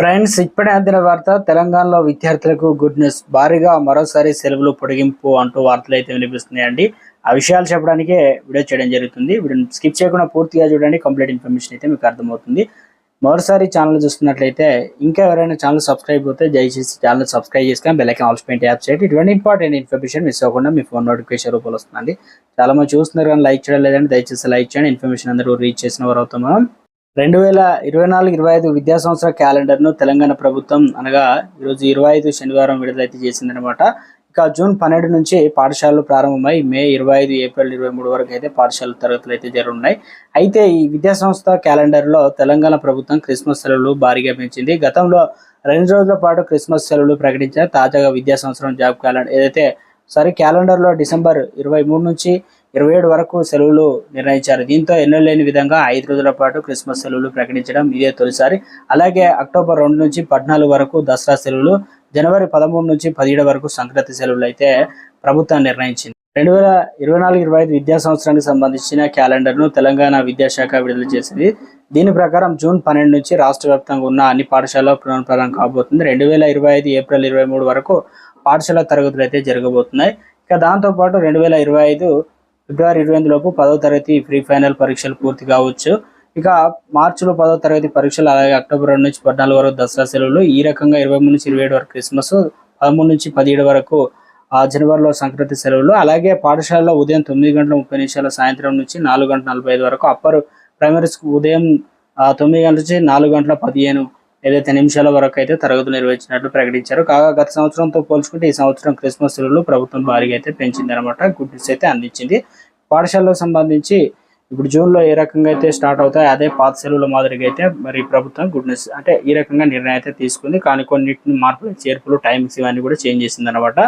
Friends ఇప్పుడే అందిన వార్త తెలంగాణలో విద్యార్థులకు గుడ్ న్యూస్. భారీగా మరోసారి సెలవులు పొడిగింపు అంటూ వార్తలు అయితే వినిపిస్తున్నాయండి. ఆ విషయాలు చెప్పడానికే వీడియో చేయడం జరుగుతుంది. వీడియో స్కిప్ చేయకుండా పూర్తిగా చూడండి. కంప్లీట్ ఇన్ఫర్మేషన్ అయితే మీకు అర్థమవుతుంది. మరోసారి ఛానల్ చూస్తున్నట్లయితే ఇంకా ఎవరైనా ఛానల్ సబ్స్క్రైబ్ అవుతే దయచేసి ఛానల్ సబ్స్క్రైబ్ చేసుకొని బెల్లైకన్ ఆల్స్ పెయింట్ యాప్ చేయండి. ఇటువంటి ఇంపార్టెంట్ ఇన్ఫర్మేషన్ మిస్ అవ్వకుండా మీ ఫోన్ నోటిఫికేషన్ రూపంలో వస్తుంది చాలా మంది చూస్తున్నారు కానీ లైక్ చేయడం లేదంటే దయచేసి లైక్ చేయండి. ఇన్ఫర్మేషన్ అందరూ రీచ్ చేసిన వారు అవుతాం మనం. రెండు వేల ఇరవై నాలుగు ఇరవై ఐదు విద్యా సంవత్సర క్యాలెండర్ను తెలంగాణ ప్రభుత్వం అనగా ఈరోజు ఇరవై ఐదు శనివారం విడుదలైతే చేసిందనమాట ఇక జూన్ పన్నెండు నుంచి పాఠశాలలు ప్రారంభమై మే ఇరవై ఐదు ఏప్రిల్ ఇరవై మూడు వరకు అయితే పాఠశాల తరగతులు అయితే జరుగున్నాయి అయితే ఈ విద్యా సంస్థ క్యాలెండర్లో తెలంగాణ ప్రభుత్వం క్రిస్మస్ సెలవులు భారీగా పెంచింది. గతంలో రెండు రోజుల పాటు క్రిస్మస్ సెలవులు ప్రకటించిన తాజాగా విద్యా సంవత్సరం జాబ్ క్యాలెండర్ ఏదైతే సారీ క్యాలెండర్లో డిసెంబర్ ఇరవై మూడు నుంచి ఇరవై ఏడు వరకు సెలవులు నిర్ణయించారు. దీంతో ఎన్నో లేని విధంగా ఐదు రోజుల పాటు క్రిస్మస్ సెలవులు ప్రకటించడం ఇదే తొలిసారి. అలాగే అక్టోబర్ రెండు నుంచి పద్నాలుగు వరకు దసరా సెలవులు జనవరి పదమూడు నుంచి పదిహేడు వరకు సంక్రాంతి సెలవులు అయితే ప్రభుత్వం నిర్ణయించింది. రెండు వేల ఇరవై నాలుగు ఇరవై ఐదు విద్యా సంవత్సరానికి సంబంధించిన క్యాలెండర్ను తెలంగాణ విద్యాశాఖ విడుదల చేసింది. దీని ప్రకారం జూన్ పన్నెండు నుంచి రాష్ట్ర వ్యాప్తంగా ఉన్న అన్ని పాఠశాలలో పునఃప్రారంభం కాబోతుంది. రెండు వేల ఇరవై ఐదు ఏప్రిల్ ఇరవై మూడు వరకు పాఠశాల తరగతులు అయితే జరగబోతున్నాయి. ఇక దాంతోపాటు రెండు వేల ఇరవై ఐదు ఫిబ్రవరి ఇరవై ఎనిమిది లోపు పదో తరగతి ప్రీ ఫైనల్ పరీక్షలు పూర్తి కావచ్చు. ఇక మార్చిలో పదో తరగతి పరీక్షలు అలాగే అక్టోబర్ రెండు నుంచి పద్నాలుగు వరకు దసరా సెలవులు. ఈ రకంగా ఇరవై మూడు నుంచి ఇరవై ఏడు వరకు క్రిస్మస్ పదమూడు నుంచి పదిహేడు వరకు జనవరిలో సంక్రాంతి సెలవులు. అలాగే పాఠశాలలో ఉదయం తొమ్మిది గంటల ముప్పై నిమిషాల సాయంత్రం నుంచి నాలుగు గంటల నలభై ఐదు వరకు అప్పర్ ప్రైమరీ స్కూల్ ఉదయం తొమ్మిది గంటల నుంచి నాలుగు గంటల పదిహేను ఏదైతే నిమిషాల వరకు అయితే తరగతులు నిర్వహించినట్లు ప్రకటించారు. కాగా గత సంవత్సరంతో పోల్చుకుంటే ఈ సంవత్సరం క్రిస్మస్ సెలవులు ప్రభుత్వం భారీగా అయితే పెంచింది అనమాట గుడ్ న్యూస్ అయితే అందించింది. పాఠశాలకు సంబంధించి ఇప్పుడు జూన్లో ఏ రకంగా అయితే స్టార్ట్ అవుతాయి అదే పాత సెలవుల మాదిరిగా అయితే మరి ప్రభుత్వం గుడ్ న్యూస్ అంటే ఈ రకంగా నిర్ణయం అయితే తీసుకుంది. కానీ కొన్నిటిని మార్పులు చేర్పులు టైమింగ్స్ ఇవన్నీ కూడా చేంజ్ చేసింది అనమాట